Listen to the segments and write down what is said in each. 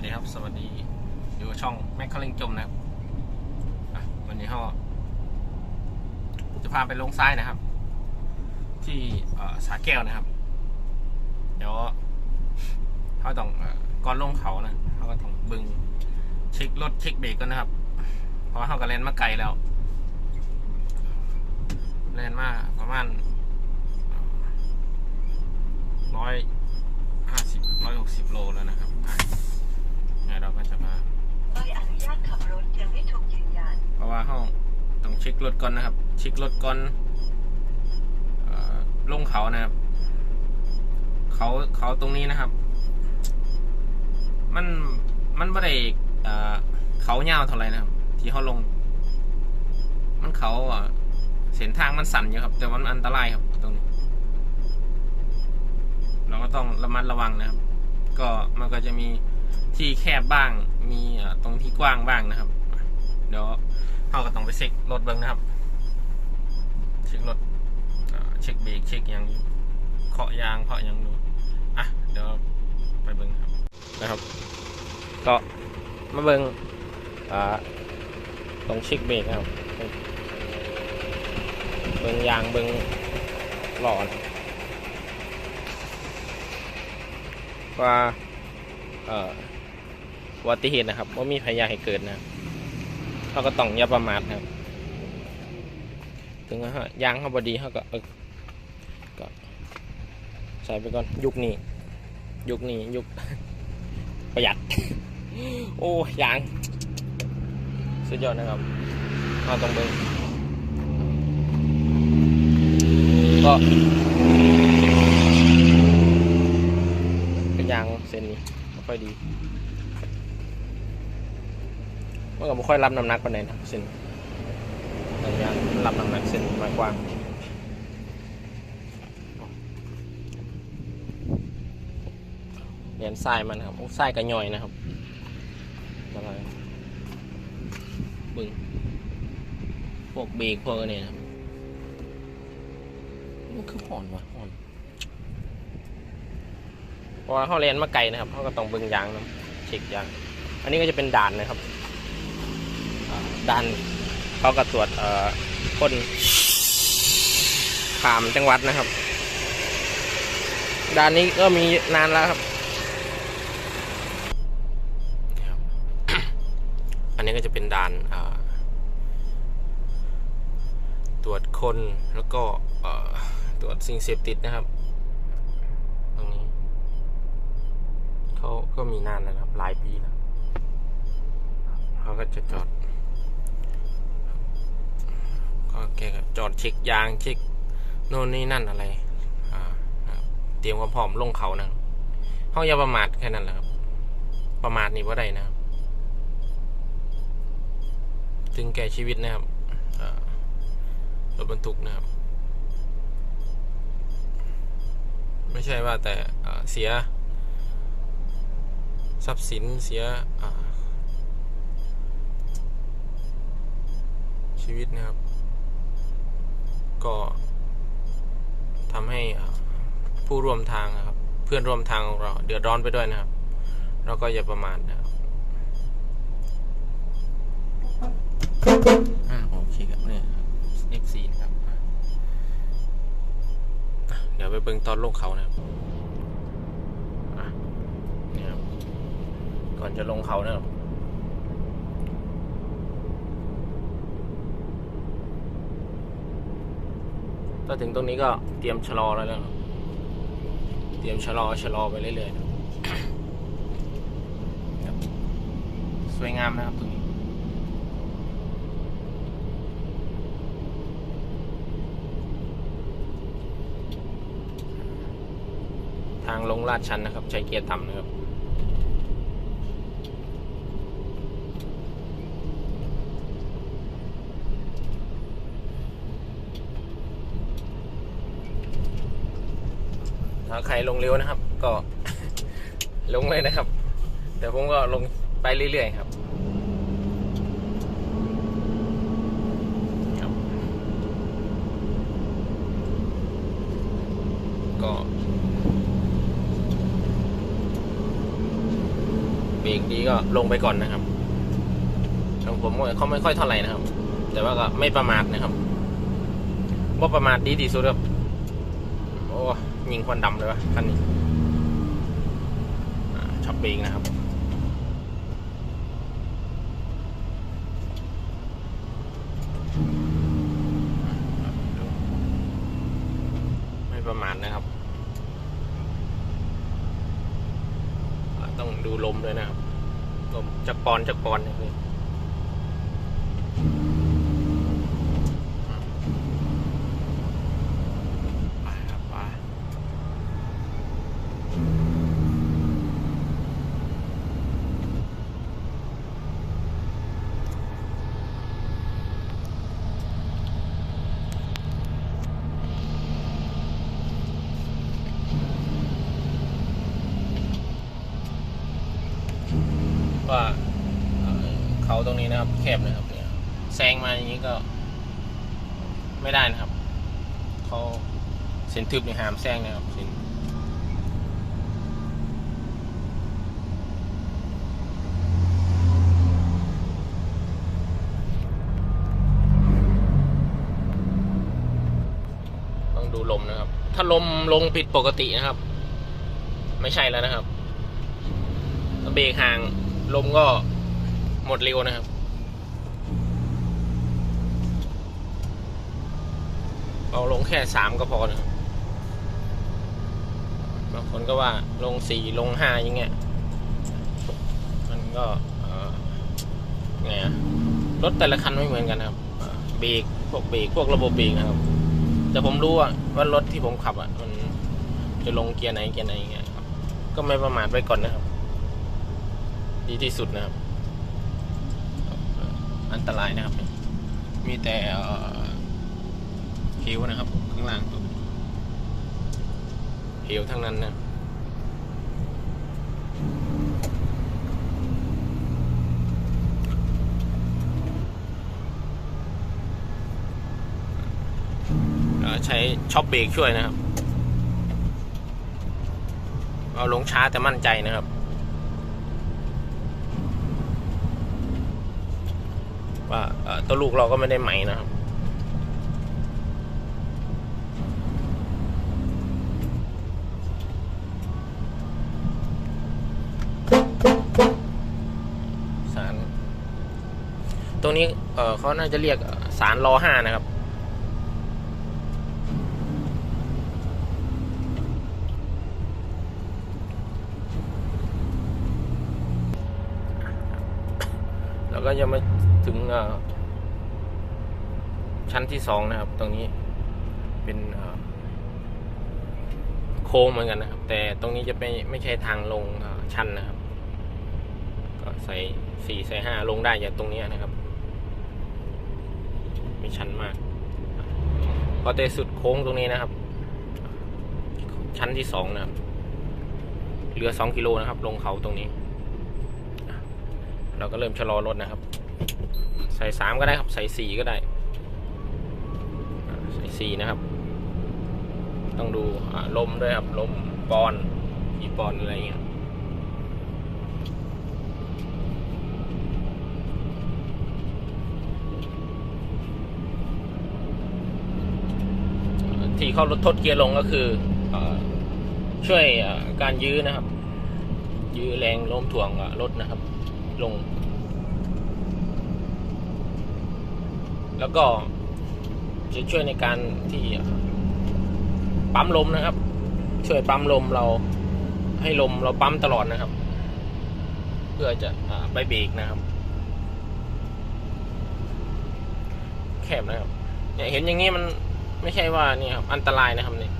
วัสดีครับ สวัสดีอยู่ช่องแม็กคาริงจมนะครับวันนี้เราจะพาไปลงซ้ายนะครับ ที่สาแก้วนะครับ เดี๋ยวเขาต้องอก่อนลงเขานะเขาก็ต้องบึงเช็ครถเช็คเบรกกันนะครับ เพราะว่าเขาก็เลนมาไกลแล้วเลนมาประมาณร้อยห้าสิบร้อยหกสิบโลแล้วนะครับอะเดี๋ยวเราก็จะมา ใบอนุญาตขับรถยังไม่ถูกยืนยัน เพราะว่าห้องต้องเช็ค รถก่อนนะครับ เช็ครถก่อนอ่อลงเขานะครับ เขาเขาตรงนี้นะครับ มันมันไม่ได้เอ่อเขาเท่าไหร่นะครับ ที่เขาลง มันเขาเส้นทางมันสั่นอยู่ครับ แต่วันอันตรายครับตรงนี้ เราก็ต้องระมัดระวังนะครับ ก็มันก็จะมีที่แคบบ้าง มีตรงที่กว้างบ้างนะครับ เดี๋ยว เราก็ต้องไปเช็ครถเบิ้งนะครับ เช็ครถเช็คเบรกเช็คยังเคาะยางเคาะยังดูอะเดี๋ยวไปเบิ้งครับนะครับ ก็มาเบิ้งอ่าตรงเช็คเบรกนะครับ เบิ้งยางเบิ้งหลอดว่าเอ่ออุบัติเหตุนะครับว่ามีพยาให้เกิดนะครับ เขาก็ต้องอย่าประมาทนะครับ ถึงฮะยางเขาบดีเขาก็เออก็ใส่ไปก่อนยุคนี้ ยุคนี้ยุคประหยัด โอ้ยาง สุดยอดนะครับเอาตรงเบิ้งก็ก็ยางเส้นนี้ไม่ค่อยดี มันก็ไม่ค่อยรับน้ำหนักปานใดนะเส้นบางอย่างรับน้ำหนักเส้นมากกว่าเรียนทรายมันนะครับโอ้ทรายกระย่อยนะครับอะไรบึงพวกเบรกพวกอันนี้นะครับมันคือห่อนวะห่อนเพราะว่าเขาเรียนมาไกลนะครับเขาก็ต้องเบึงยางนะเช็คยาง อันนี้ก็จะเป็นด่านนะครับ ด่านเขาก็ตรวจเอ่อคนขามจังหวัดนะครับด่านนี้ก็มีนานแล้วครับ อันนี้ก็จะเป็นด่านตรวจคนแล้วก็ตรวจสิ่งเสพติดนะครับ ตรงนี้เขาก็มีนานแล้วนะครับ หลายปีแล้วเขาก็จะจอด ก็แกก็จอดเช็คยางเช็คโน่นนี่นั่นอะไรเตรียมความพร้อมลงเขานะเขาอย่าประมาทแค่นั้นแหละครับ ประมาทนี่ว่าได้นะครับ ถึงแก่ชีวิตนะครับรถบรรทุกนะครับ ไม่ใช่ว่าแต่เสีย ทรัพย์สินเสียชีวิตนะครับ ก็ทำให้อ่าผู้ร่วมทางนะครับ เพื่อนร่วมทางของเราเดือดร้อนไปด้วยนะครับเราก็อย่าประมาทนะครับอ่าโอเคครับเนี่ยครับ F4 นะครับอะอะเดี๋ยวไปเบิ่งตอนลงเขานะครับอะเนี่ยครับก่อนจะลงเขานะครับ ถ้าถึงตรงนี้ก็เตรียมชะลอแล้วนะครับเตรียมชะลอชะลอไปเรื่อยๆนะครับสวยงามนะครับตรงนี้ทางลงลาดชันนะครับ ใช้เกียร์ต่ำนะครับ ถ้าใครลงเร็วนะครับ ก็ ลงเลยนะครับ แต่ผมก็ลงไปเรื่อยๆครับก็เบรกดีก็ลงไปก่อนนะครับของผมเขาไม่ค่อยเท่าไหร่นะครับ แต่ว่าก็ไม่ประมาทนะครับว่าประมาทดีที่สุดครับโอ้ ยิงควันดำเลยวะคันนี้ช็อปเบรกนะครับไม่ประมาทนะครับ ต้องดูลมด้วยนะครับ ลมจักปอนจักปอนเนี่ยพี่ไปครับไปว่าเอ่อเขาตรง นะครับแคบนะครับเนี่ยแซงมาอย่างนี้ก็ ไม่ได้นะครับเขาเส้นทึบในหามแซงนะครับเส้นต้องดูลมนะครับ ถ้าลมลงผิดปกตินะครับ ไม่ใช่แล้วนะครับเบรกห่างลมก็หมดเร็วนะครับ เอาลงแค่สามก็พอนะบางคนก็ว่าลงสี่ลงห้าอย่างเงี้ย มันก็ไงรถแต่ละคันไม่เหมือนกันครับเบรกพวกเบรกพวกระบบเบรกนะครับ แต่ผมรู้ว่ารถที่ผมขับอะมันจะลงเกียร์ไหนเกียร์ไหนย่างเงี้ยครับ ก็ไม่ประมาทไว้ก่อนนะครับ ดีที่สุดนะครับ อันตรายนะครับ มีแต่ เอ่อเหวนะครับ ข้างล่างเหวทั้งนั้นนะใช้ช็อปเบรกช่วยนะครับ เอาลงช้าแต่มั่นใจนะครับว่าตัวลูกเราก็ไม่ได้ใหมนะครับ สาร ตรงนี้เออเขาน่าจะเรียกสารรอห้านะครับ แล้วก็จะมาถึงชั้นที่สองนะครับ ตรงนี้เป็นโค้งเหมือนกันนะครับ แต่ตรงนี้จะไม่ไม่ใช่ทางลงชั้นนะครับ ก็ใส่สี่ใส่ห้าลงได้จากตรงนี้นะครับ ไม่ชันมาก พอเตสุดโค้งตรงนี้นะครับ ชั้นที่สองนะครับเหลือสองกิโลนะครับ ลงเขาตรงนี้ เราก็เริ่มชะลอรถนะครับ ใส่สามก็ได้ครับ ใส่สี่ก็ได้ ใส่สี่นะครับ ต้องดูลมด้วยครับลมปอนกี่ปอนอะไรเงี้ย ที่ เขาลดทดเกียร์ลงก็คืออช่วยการยื้อนะครับ ยื้อแรงโน้มถ่วงรถนะครับ ลง แล้วก็จะช่วยในการที่ปั๊มลมนะครับ ช่วยปั๊มลมเราให้ลมเราปั๊มตลอดนะครับ เพื่อจะอไปเบรกนะครับ แคบนะครับเนี่ยเห็นอย่างนี้มัน ไม่ใช่ว่านี่ครับ อันตรายนะครับเนี่ย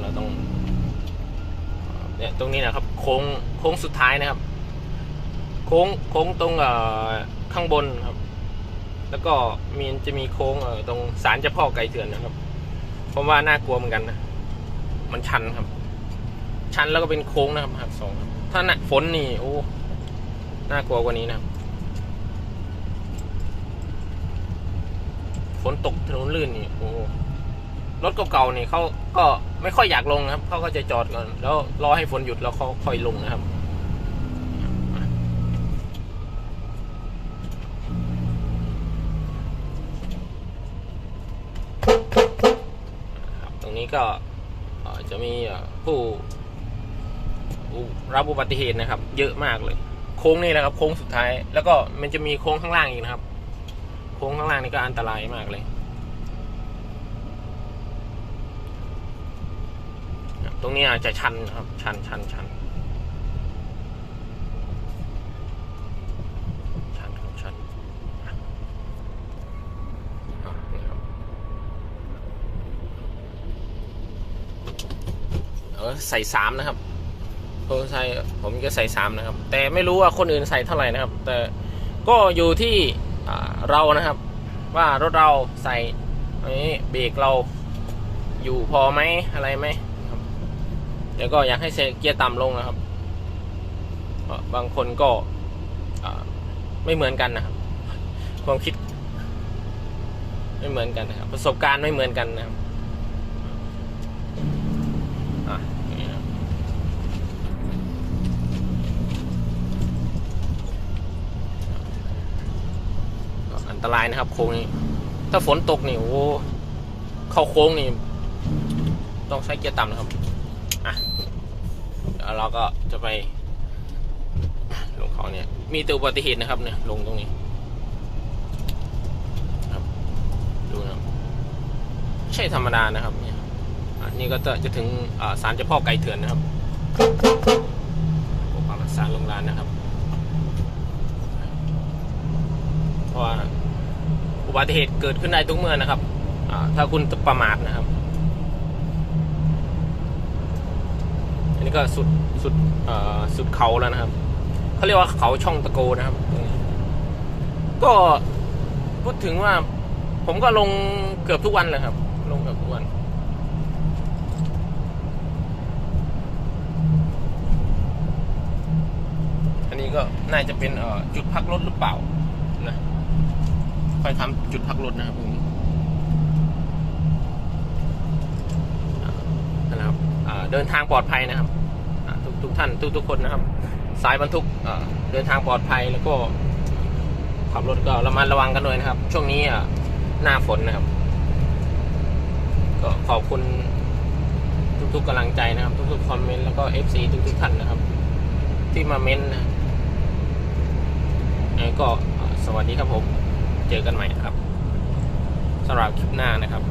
เราต้องเนี่ยตรงนี้นะครับ โค้งโค้งสุดท้ายนะครับ โค้งโค้งตรงเอ่อข้างบนครับแล้วก็มีจะมีโค้งตรงศาลเจ้าพ่อไก่เถื่อนนะครับ ผมว่าน่ากลัวเหมือนกันนะ มันชันครับ ชันแล้วก็เป็นโค้งนะครับหักสองถ้าหนักฝนนี่โอ้น่ากลัวกว่านี้นะครับฝนตกถนนลื่นนี่โอ้รถเก่าๆนี่เขาก็ไม่ค่อยอยากลงนะครับเขาก็จะจอดก่อน แล้วรอให้ฝนหยุดแล้วเขาค่อยลงนะครับ ครับตรง นี้ก็จะมีผู้ผู้รับอุบัติเหตุนะครับ เยอะมากเลย โค้งนี่นะครับ โค้งสุดท้าย แล้วก็มันจะมีโค้งข้างล่างอีกนะครับ โค้งข้างล่างนี่ก็อันตรายมากเลยตรงนี้อาจจะชันนะครับ ชันชันชันชันครับชันอะนี่ครับ เออ ใส่สามนะครับผมใส่ผมก็ใส่สามนะครับ แต่ไม่รู้ว่าคนอื่นใส่เท่าไหร่นะครับ แต่ก็อยู่ที่เรานะครับ ว่ารถเราใส่นนี้เบรกเราอยู่พอไหมอะไรไหมครับแล้วก็อยากให้เซเกียร์ต่ำลงนะครับบางคนก็ไม่เหมือนกันนะครับความคิด ไม่เหมือนกันนะครับ ประสบการณ์ไม่เหมือนกันนะครับ อะนี่นะครับก็อัน ตรายนะครับ โค้งนี้ ถ้าฝนตกนี่โอ้เข้าโค้งนี่ ต้องใช้เกียร์ต่ำนะครับอะเดี๋ยวเราก็จะไป ลงเขาเนี่ย มีตัวอุบัติเหตุนะครับ เนี่ย ลงตรงนี้ครับดูนะครับไม่ใช่ธรรมดานะครับ เนี่ยอันนี้ก็จะจะถึงอ่าศาลเจ้าพ่อไก่เถื่อนนะครับปกปักรักษาโรงรานนะครับ เพราะว่า บัติเหตุเกิดขึ้นได้ทุกเมื่อนะครับถ้าคุณประมาทนะครับ อันนี้ก็สุดสุดเอ่อสุดเขาแล้วนะครับเขาเรียกว่าเขาช่องตะโกนะครับ ก็พูดถึงว่า ผมก็ลงเกือบทุกวันเลยครับ ลงเกือบทุกวันอันนี้ก็น่าจะเป็นจุดพักรถหรือเปล่า ค่อยทำจุดพักรถนะครับตรงนี้นะครับเดินทางปลอดภัยนะครับทุกทุกท่านทุกทุกคนนะครับ สายบรรทุกเดินทางปลอดภัยแล้วก็ขับรถก็ระมัดระวังกันด้วยนะครับ ช่วงนี้อะหน้าฝนนะครับ ก็ขอบคุณทุกๆกำลังใจนะครับ ทุกๆคอมเมนต์แล้วก็ FC ทุกๆท่านนะครับ ที่มาเม้นต์นะก็สวัสดีครับผม เจอกันใหม่ครับสำหรับคลิปหน้านะครับ